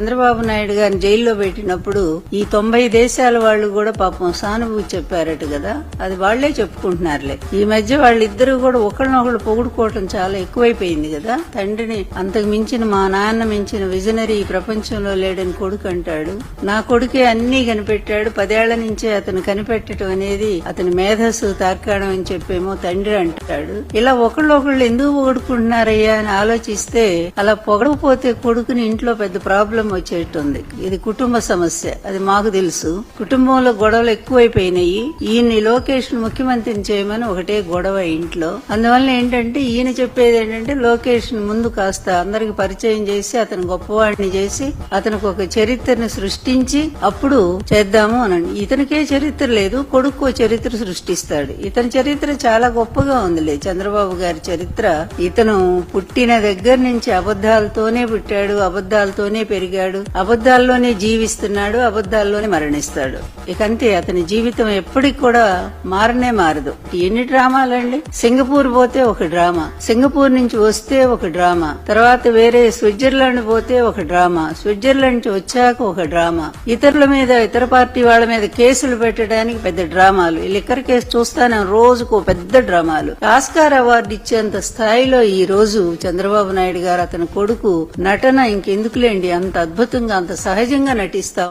చంద్రబాబు నాయుడు గారిని జైల్లో పెట్టినప్పుడు ఈ తొంభై దేశాల వాళ్ళు కూడా పాపం సానుభూతి చెప్పారట కదా. అది వాళ్ళే చెప్పుకుంటున్నారులే. ఈ మధ్య వాళ్ళిద్దరూ కూడా ఒకరినొకరు పొగుడుకోవటం చాలా ఎక్కువైపోయింది కదా. తండ్రిని అంతకు మించిన మా నాన్న మించిన విజనరీ ఈ ప్రపంచంలో లేడని కొడుకు అంటాడు. నా కొడుకే అన్ని కనిపెట్టాడు. పదేళ్ళ నుంచే అతను కనిపెట్టడం అనేది అతని మేధస్సు తార్కాణం అని చెప్పేమో తండ్రి అంటాడు. ఇలా ఒకళ్ళొకళ్ళు ఎందుకు పొగుడుకుంటున్నారయ్యా అని ఆలోచిస్తే అలా పొగడకపోతే కొడుకుని ఇంట్లో పెద్ద ప్రాబ్లం వచ్చేటుంది ఇది కుటుంబ సమస్య. అది మాకు తెలుసు. కుటుంబంలో గొడవలు ఎక్కువైపోయినాయి. ఈయన్ని లోకేష్ ముఖ్యమంత్రిని చేయమని ఒకటే గొడవ ఇంట్లో. అందువల్ల ఏంటంటే ఈయన చెప్పేది ఏంటంటే లోకేష్ ముందు కాస్త అందరికి పరిచయం చేసి అతను గొప్పవాడిని చేసి అతనికి ఒక చరిత్రని సృష్టించి అప్పుడు చేద్దాము అనండి. ఇతనికే చరిత్ర లేదు కొడుకు చరిత్ర సృష్టిస్తాడు. ఇతని చరిత్ర చాలా గొప్పగా ఉందిలే. చంద్రబాబు గారి చరిత్ర. ఇతను పుట్టిన దగ్గర నుంచి అబద్ధాలతోనే పుట్టాడు అబద్ధాలతోనే పెరిగాడు. అబద్ధాల్లోనే జీవిస్తున్నాడు అబద్దాల్లోనే మరణిస్తాడు. ఇక అంతే అతని జీవితం ఎప్పటికి కూడా మారనే మారదు. ఎన్ని డ్రామాలండి సింగపూర్ పోతే ఒక డ్రామా సింగపూర్ నుంచి వస్తే ఒక డ్రామా తర్వాత వేరే స్విట్జర్లాండ్ పోతే ఒక డ్రామా స్విట్జర్లాండ్ నుంచి వచ్చాక ఒక డ్రామా. ఇతరుల మీద ఇతర పార్టీ వాళ్ళ మీద కేసులు పెట్టడానికి పెద్ద డ్రామాలు. ఈ లిక్కర్ కేసు చూస్తానే రోజుకు పెద్ద డ్రామాలు. ఆస్కార్ అవార్డు ఇచ్చేంత స్థాయిలో ఈ రోజు చంద్రబాబు నాయుడు గారు అతని కొడుకు నటన ఇంకెందుకులేండి అంత అద్భుతంగా అంత సహజంగా నటిస్తావు.